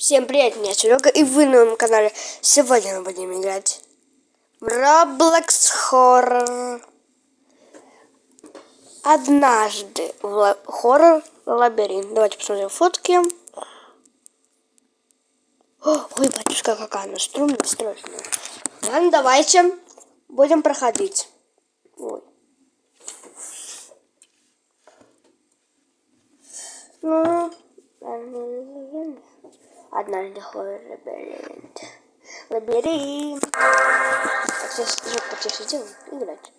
Всем привет, меня Серега и вы на моем канале. Сегодня мы будем играть в Roblox Horror. Однажды в хоррор лабиринт. Давайте посмотрим фотки. О, ой, батюшка, какая она струнная, страшная. Ладно, давайте будем проходить. Ой. Ну, однажды хоррор лабиринт. Лабиринт. Так, сейчас звук потише сделаем. Играть.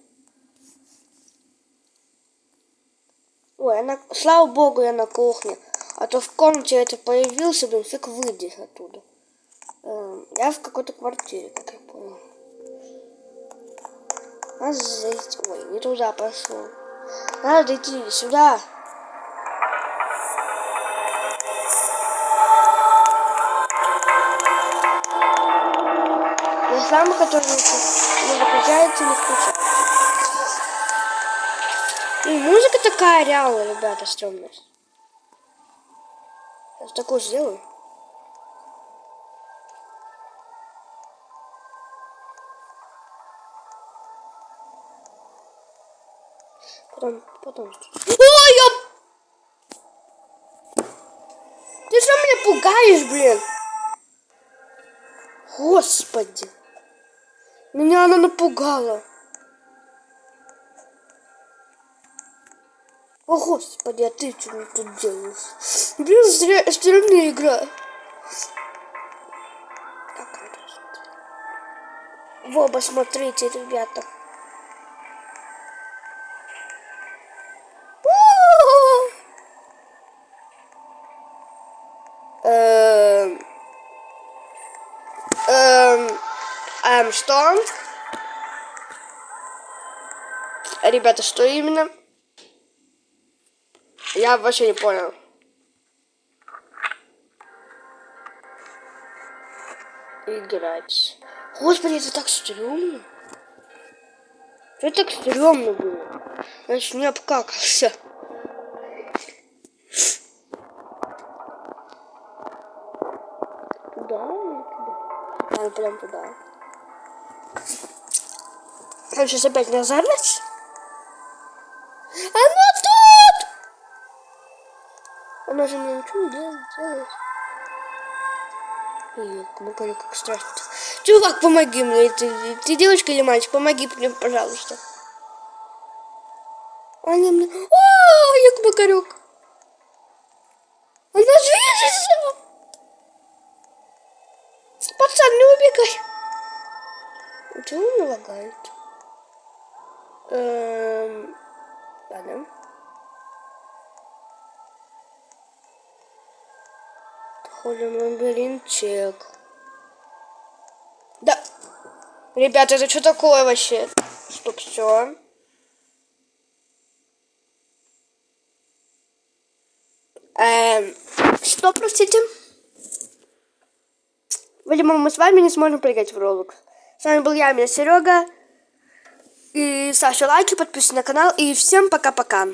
Ой, я на... слава богу, я на кухне. А то в комнате это появился, блин, фиг выйдешь оттуда. Эм, я в какой-то квартире, как я понял. Надо зайти... Ой, не туда пошел. Надо идти сюда. Реклама, которая не выключается, не включается. И музыка такая реально, ребята, стрёмная. Сейчас такую сделаю. Потом, потом. Ой, я... Ты что меня пугаешь, блин? Господи. Меня она напугала. О, господи, а ты что тут делаешь? Блин, зря, стрёмная игра. Как она тут? В оба смотрите, ребята. У-у-у! Эм... Эм, что? Ребята, что именно? Я вообще не понял. Играть. Господи, это так стрёмно. Это так стрёмно было. Чуть не обкакался. Туда или туда? Ладно, пойдем туда. Он сейчас опять разорвется? Оно тут! Оно же мне ничего не делает. делает. Ну как, как страшно. Чувак, помоги мне. Ты, ты девочка или мальчик? Помоги мне, пожалуйста. Они мне... О, як макарек. Она движется. Пацан, не убегай. Чего он лагает? Эм... Ладно. Ходим в лабиринтчик. Да. Ребята, это что такое вообще? Стоп, все. Эм, что, простите? Видимо, мы с вами не сможем прыгать в Roblox. С вами был я, меня Серега. И ставьте лайки, подписывайтесь на канал. И всем пока-пока.